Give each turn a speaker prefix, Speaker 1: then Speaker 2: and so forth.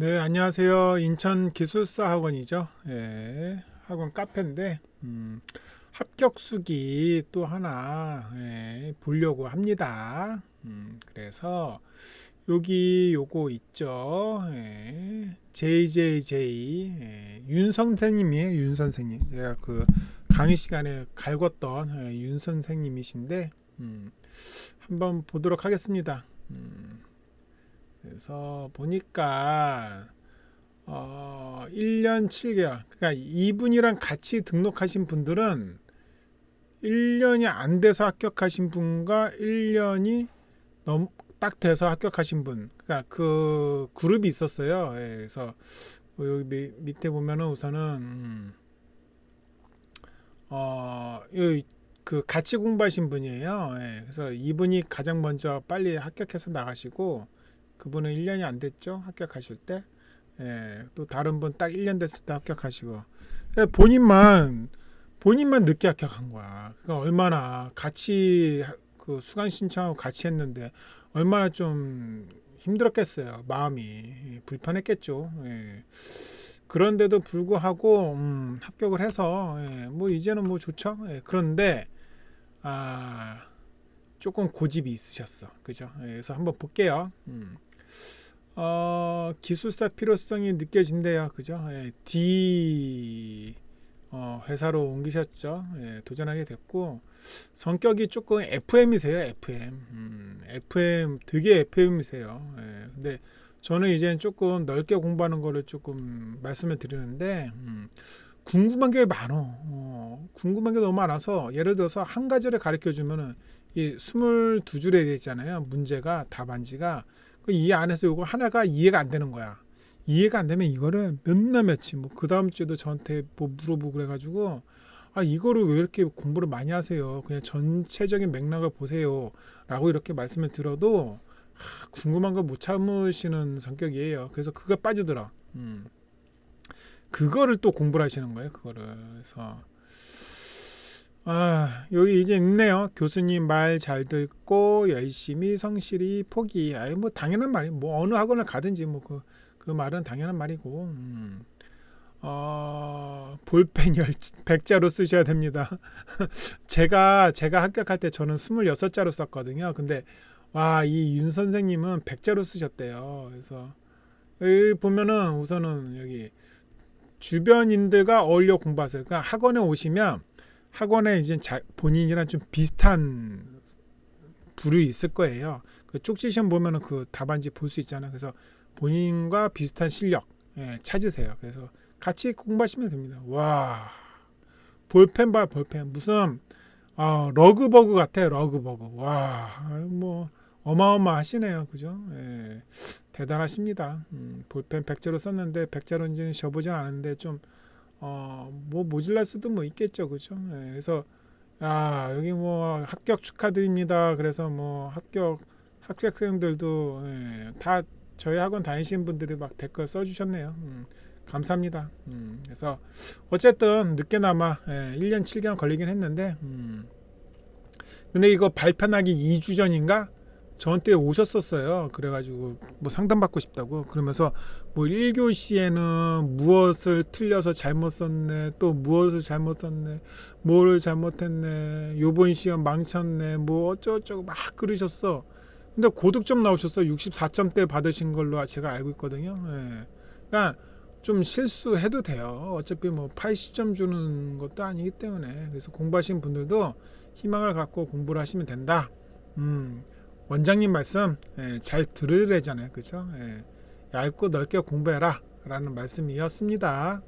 Speaker 1: 안녕하세요. 인천 기술사 학원이죠. 예, 학원 카페인데 음, 합격 수기 또 하나 예, 보려고 합니다. 음, 그래서 여기 요거 있죠. 예, JJJ 예, 윤 선생님이에요. 윤 선생님. 제가 그 강의 시간에 갈궜던 예, 윤 선생님이신데 음, 한번 보도록 하겠습니다. 음, 그래서 보니까 어 1년 7개월. 그러니까 이분이랑 같이 등록하신 분들은 1년이 안 돼서 합격하신 분과 1년이 넘 딱 돼서 합격하신 분. 그러니까 그 그룹이 있었어요. 예, 그래서 여기 밑- 밑에 보면은 우선은 음, 어, 여기 그 같이 공부하신 분이에요. 예, 그래서 이분이 가장 먼저 빨리 합격해서 나가시고 그분은 1년이 안 됐죠. 합격하실 때. 예, 또 다른 분 딱 1년 됐을 때 합격하시고. 예, 본인만 본인만 늦게 합격한 거야. 그러니까 얼마나 같이 하- 그 수강 신청하고 같이 했는데 얼마나 좀 힘들었겠어요. 마음이 예, 불편했겠죠. 예. 그런데도 불구하고 음, 합격을 해서 예, 뭐 이제는 뭐 좋죠. 예, 그런데 아 조금 고집이 있으셨어. 그죠? 예, 그래서 한번 볼게요. 음. 어, 기술사 필요성이 느껴진대요. 그죠? 예, D 어, 회사로 옮기셨죠. 예, 도전하게 됐고 성격이 조금 FM이세요. FM. 음, FM 되게 FM이세요. 예, 근데 저는 이제 조금 넓게 공부하는 거를 조금 말씀을 드리는데 음, 궁금한 게 많어. 어, 궁금한 게 너무 많아서 예를 들어서 한 가지를 가르쳐 주면은 이 22줄에 돼 있잖아요. 문제가 답안지가 그이 안에서 요거 하나가 이해가 안 되는 거야. 이해가 안 되면 이거를 몇날 며칠 뭐 그 다음 주에도 저한테 뭐 물어보고 그래가지고 아 이거를 왜 이렇게 공부를 많이 하세요? 그냥 전체적인 맥락을 보세요라고 이렇게 말씀을 드려도 아, 궁금한 걸 못 참으시는 성격이에요. 그래서 그거 빠지더라. 음. 그거를 또 공부를 하시는 거예요. 그거를 그래서 아 여기 이제 있네요. 교수님 말 잘 듣고 열심히 성실히 포기. 아이 뭐 당연한 말이 뭐 어느 학원을 가든지 뭐그그 말은 당연한 말이고. 음. 어, 볼펜 열 100자로 쓰셔야 됩니다. 제가 제가 합격할 때 저는 26자로 썼거든요. 근데 와, 이 윤 선생님은 100자로 쓰셨대요. 그래서 여기 보면은 우선은 여기 주변인들과 어울려 공부하세요. 그러니까 학원에 오시면 학원에 이제 자, 본인이랑 좀 비슷한 부류 있을 거예요. 그 쪽지 시험 보면은 그 답안지 볼 수 있잖아요. 그래서 본인과 비슷한 실력 예, 찾으세요. 그래서 같이 공부하시면 됩니다. 와 볼펜 봐 볼펜 무슨 아, 러그버그 같아요. 러그버그 와 뭐 어마어마하시네요. 그죠? 예, 대단하십니다. 음, 볼펜 백자로 썼는데 백자로인지는 써보진 않았는데 좀 어, 뭐 모질랄 수도 뭐 있겠죠. 그죠? 예, 그래서 아, 여기 뭐 합격 축하드립니다. 그래서 뭐 합격 합격생들도 예, 다 저희 학원 다니시는 분들이 막 댓글 써주셨네요. 음, 감사합니다. 음, 그래서 어쨌든 늦게나마 예, 1년 7개월 걸리긴 했는데 음, 근데 이거 발표하기 2주 전인가 저한테 오셨었어요. 그래가지고 뭐 상담받고 싶다고 그러면서 뭐 1교시에는 무엇을 틀려서 잘못 썼네 또 무엇을 잘못 썼네 뭐를 잘못했네 요번 시험 망쳤네 뭐 어쩌고저쩌고 막 그러셨어. 근데 고득점 나오셨어. 64점대 받으신 걸로 제가 알고 있거든요. 예. 그러니까 좀 실수해도 돼요. 어차피 뭐 80점 주는 것도 아니기 때문에 그래서 공부하신 분들도 희망을 갖고 공부를 하시면 된다. 음, 원장님 말씀 예, 잘 들으래잖아요, 그죠? 예, 얇고 넓게 공부해라 라는 말씀이었습니다.